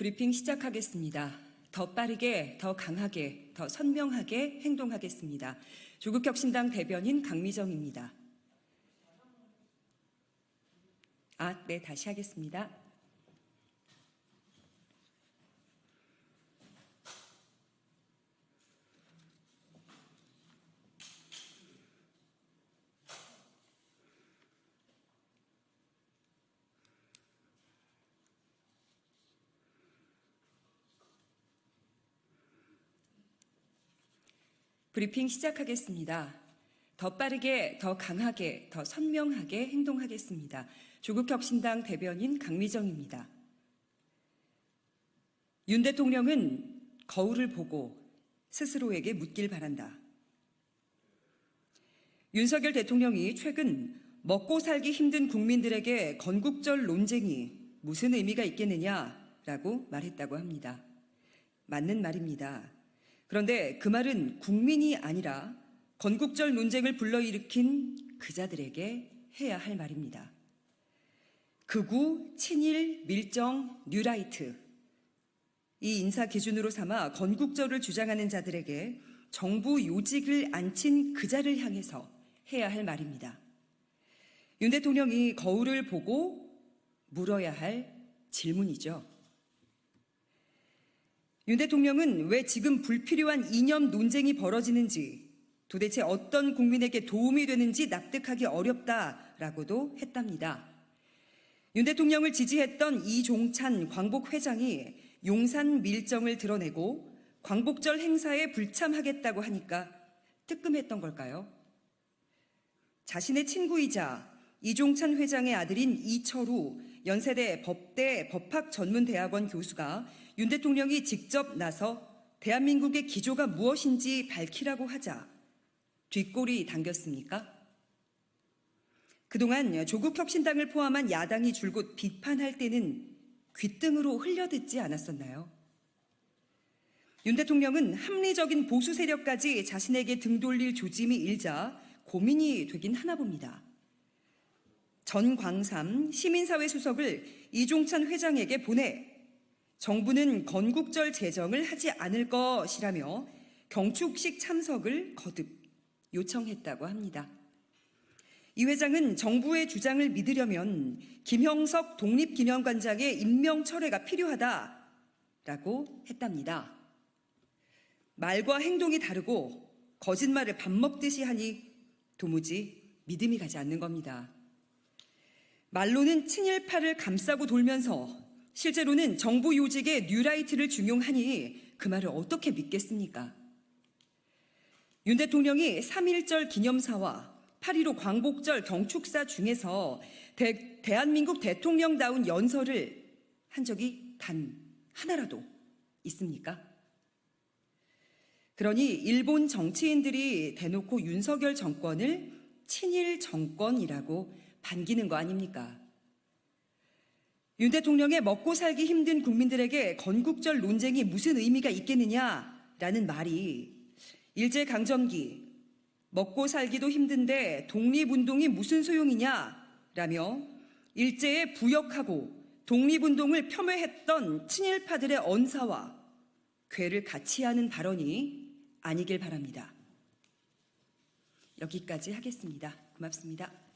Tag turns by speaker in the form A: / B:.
A: 브리핑 시작하겠습니다. 더 빠르게, 더 강하게, 더 선명하게 행동하겠습니다. 조국혁신당 대변인 강미정입니다. 아, 네, 다시 하겠습니다. 브리핑 시작하겠습니다. 더 빠르게, 더 강하게, 더 선명하게 행동하겠습니다. 조국혁신당 대변인 강미정입니다. 윤 대통령은 거울을 보고 스스로에게 묻길 바란다. 윤석열 대통령이 최근 먹고 살기 힘든 국민들에게 건국절 논쟁이 무슨 의미가 있겠느냐라고 말했다고 합니다. 맞는 말입니다. 그런데 그 말은 국민이 아니라 건국절 논쟁을 불러일으킨 그자들에게 해야 할 말입니다. 극우, 친일, 밀정, 뉴라이트. 이 인사 기준으로 삼아 건국절을 주장하는 자들에게 정부 요직을 앉힌 그자를 향해서 해야 할 말입니다. 윤 대통령이 거울을 보고 물어야 할 질문이죠. 윤 대통령은 왜 지금 불필요한 이념 논쟁이 벌어지는지 도대체 어떤 국민에게 도움이 되는지 납득하기 어렵다라고도 했답니다. 윤 대통령을 지지했던 이종찬 광복 회장이 용산 밀정을 드러내고 광복절 행사에 불참하겠다고 하니까 뜨끔했던 걸까요? 자신의 친구이자 이종찬 회장의 아들인 이철우 연세대 법대 법학전문대학원 교수가 윤 대통령이 직접 나서 대한민국의 기조가 무엇인지 밝히라고 하자 뒷골이 당겼습니까? 그동안 조국 혁신당을 포함한 야당이 줄곧 비판할 때는 귓등으로 흘려듣지 않았었나요? 윤 대통령은 합리적인 보수 세력까지 자신에게 등 돌릴 조짐이 일자 고민이 되긴 하나 봅니다. 전광삼 시민사회 수석을 이종찬 회장에게 보내 정부는 건국절 제정을 하지 않을 것이라며 경축식 참석을 거듭 요청했다고 합니다. 이 회장은 정부의 주장을 믿으려면 김형석 독립기념관장의 임명 철회가 필요하다라고 했답니다. 말과 행동이 다르고 거짓말을 밥 먹듯이 하니 도무지 믿음이 가지 않는 겁니다. 말로는 친일파를 감싸고 돌면서 실제로는 정부 요직의 뉴라이트를 중용하니 그 말을 어떻게 믿겠습니까? 윤 대통령이 3.1절 기념사와 8.15 광복절 경축사 중에서 대, 대한민국 대통령다운 연설을 한 적이 단 하나라도 있습니까? 그러니 일본 정치인들이 대놓고 윤석열 정권을 친일 정권이라고 반기는 거 아닙니까? 윤 대통령의 먹고 살기 힘든 국민들에게 건국절 논쟁이 무슨 의미가 있겠느냐라는 말이 일제강점기 먹고 살기도 힘든데 독립운동이 무슨 소용이냐라며 일제에 부역하고 독립운동을 폄훼했던 친일파들의 언사와 괴를 같이 하는 발언이 아니길 바랍니다. 여기까지 하겠습니다. 고맙습니다.